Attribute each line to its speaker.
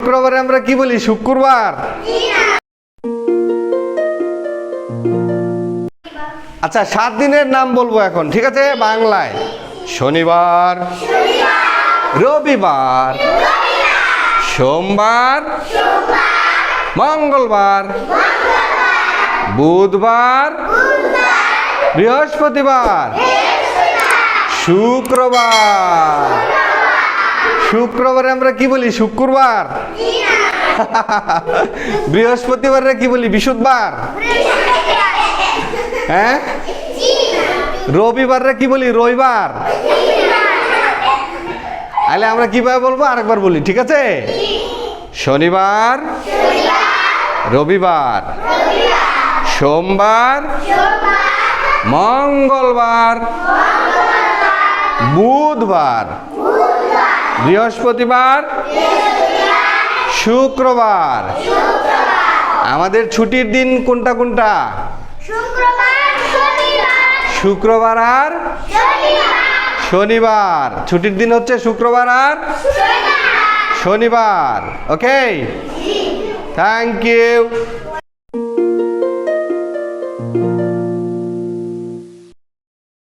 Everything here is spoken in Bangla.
Speaker 1: শুক্রবারে আমরা কি বলি? শুক্রবার। আচ্ছা সাত দিনের নাম বলব এখন, ঠিক আছে? বাংলায়। শনিবার। রবিবার। সোমবার। মঙ্গলবার। বুধবার। বৃহস্পতিবার। শুক্রবার। শুক্রবারে আমরা কি বলি? শুক্রবার? বৃহস্পতিবারে কি বলি? বিশুদ্ধবার হ্যাঁ? রবিবারে কি বলি? রবিবার। তাহলে আমরা কীভাবে বলব? আরেকবার বলি ঠিক আছে? শনিবার। রবিবার। সোমবার। মঙ্গলবার। বুধবার। বৃহস্পতিবার। শুক্রবার। আমাদের ছুটির দিন কোনটা কোনটা?
Speaker 2: শুক্রবার
Speaker 1: আর?
Speaker 2: শনিবার।
Speaker 1: ছুটির দিন হচ্ছে শুক্রবার আর?
Speaker 2: শনিবার।
Speaker 1: Okay thank you.